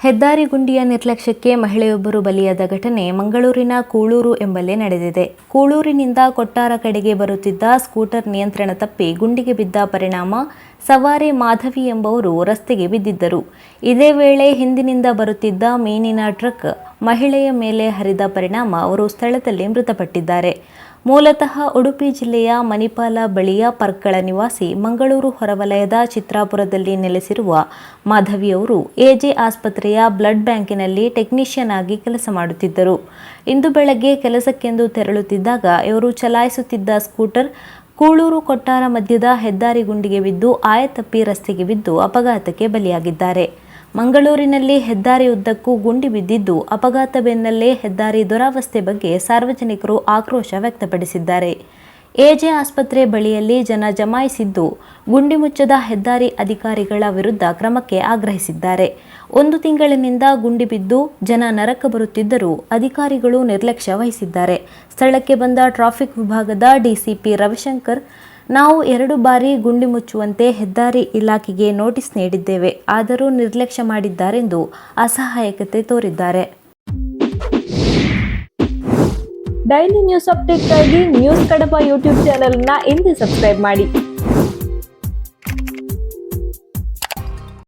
ಹೆದ್ದಾರಿ ಗುಂಡಿಯ ನಿರ್ಲಕ್ಷ್ಯಕ್ಕೆ ಮಹಿಳೆಯೊಬ್ಬರು ಬಲಿಯಾದ ಘಟನೆ ಮಂಗಳೂರಿನ ಕೂಳೂರು ಎಂಬಲ್ಲಿ ನಡೆದಿದೆ. ಕೂಳೂರಿನಿಂದ ಕೊಟ್ಟಾರ ಕಡೆಗೆ ಬರುತ್ತಿದ್ದ ಸ್ಕೂಟರ್ ನಿಯಂತ್ರಣ ತಪ್ಪಿ ಗುಂಡಿಗೆ ಬಿದ್ದ ಪರಿಣಾಮ ಸವಾರಿ ಮಾಧವಿ ಎಂಬವರು ರಸ್ತೆಗೆ ಬಿದ್ದಿದ್ದರು. ಇದೇ ವೇಳೆ ಹಿಂದಿನಿಂದ ಬರುತ್ತಿದ್ದ ಮೀನಿನ ಟ್ರಕ್ ಮಹಿಳೆಯ ಮೇಲೆ ಹರಿದ ಪರಿಣಾಮ ಅವರು ಸ್ಥಳದಲ್ಲಿ ಮೃತಪಟ್ಟಿದ್ದಾರೆ. ಮೂಲತಃ ಉಡುಪಿ ಜಿಲ್ಲೆಯ ಮಣಿಪಾಲ ಬಳಿಯ ಪರ್ಕಳ ನಿವಾಸಿ ಮಂಗಳೂರು ಹೊರವಲಯದ ಚಿತ್ರಾಪುರದಲ್ಲಿ ನೆಲೆಸಿರುವ ಮಾಧವಿಯವರು ಎಜೆ ಆಸ್ಪತ್ರೆಯ ಬ್ಲಡ್ ಬ್ಯಾಂಕಿನಲ್ಲಿ ಟೆಕ್ನಿಷಿಯನ್ ಆಗಿ ಕೆಲಸ ಮಾಡುತ್ತಿದ್ದರು. ಇಂದು ಬೆಳಗ್ಗೆ ಕೆಲಸಕ್ಕೆಂದು ತೆರಳುತ್ತಿದ್ದಾಗ ಇವರು ಚಲಾಯಿಸುತ್ತಿದ್ದ ಸ್ಕೂಟರ್ ಕೂಳೂರು ಕೊಟ್ಟಾರ ಮಧ್ಯದ ಹೆದ್ದಾರಿ ಗುಂಡಿಗೆ ಬಿದ್ದು ಆಯತಪ್ಪಿ ರಸ್ತೆಗೆ ಬಿದ್ದು ಅಪಘಾತಕ್ಕೆ ಬಲಿಯಾಗಿದ್ದಾರೆ. ಮಂಗಳೂರಿನಲ್ಲಿ ಹೆದ್ದಾರಿ ಉದ್ದಕ್ಕೂ ಗುಂಡಿ ಬಿದ್ದಿದ್ದು ಅಪಘಾತ ಬೆನ್ನಲ್ಲೇ ಹೆದ್ದಾರಿ ದುರಾವಸ್ಥೆ ಬಗ್ಗೆ ಸಾರ್ವಜನಿಕರು ಆಕ್ರೋಶ ವ್ಯಕ್ತಪಡಿಸಿದ್ದಾರೆ. ಎಜೆ ಆಸ್ಪತ್ರೆ ಬಳಿಯಲ್ಲಿ ಜನ ಜಮಾಯಿಸಿದ್ದು ಗುಂಡಿ ಮುಚ್ಚದ ಹೆದ್ದಾರಿ ಅಧಿಕಾರಿಗಳ ವಿರುದ್ಧ ಕ್ರಮಕ್ಕೆ ಆಗ್ರಹಿಸಿದ್ದಾರೆ. ಒಂದು ತಿಂಗಳಿನಿಂದ ಗುಂಡಿ ಬಿದ್ದು ಜನ ನರಕ ಬರುತ್ತಿದ್ದರೂ ಅಧಿಕಾರಿಗಳು ನಿರ್ಲಕ್ಷ್ಯ ವಹಿಸಿದ್ದಾರೆ. ಸ್ಥಳಕ್ಕೆ ಬಂದ ಟ್ರಾಫಿಕ್ ವಿಭಾಗದ ಡಿಸಿಪಿ ರವಿಶಂಕರ್ ನಾವು ಎರಡು ಬಾರಿ ಗುಂಡಿ ಮುಚ್ಚುವಂತೆ ಹೆದ್ದಾರಿ ಇಲಾಖೆಗೆ ನೋಟಿಸ್ ನೀಡಿದ್ದೇವೆ. ಆದರೂ ನಿರ್ಲಕ್ಷ್ಯ ಮಾಡಿದ್ದಾರೆಂದು ಅಸಹಾಯಕತೆ ತೋರಿದ್ದಾರೆ. ಡೈಲಿ ನ್ಯೂಸ್ ಅಪ್ಡೇಟ್ಗಾಗಿ ನ್ಯೂಸ್ ಕಡಪ ಯೂಟ್ಯೂಬ್ ಚಾನೆಲ್ನ ಇಂದೇ ಸಬ್ಸ್ಕ್ರೈಬ್ ಮಾಡಿ.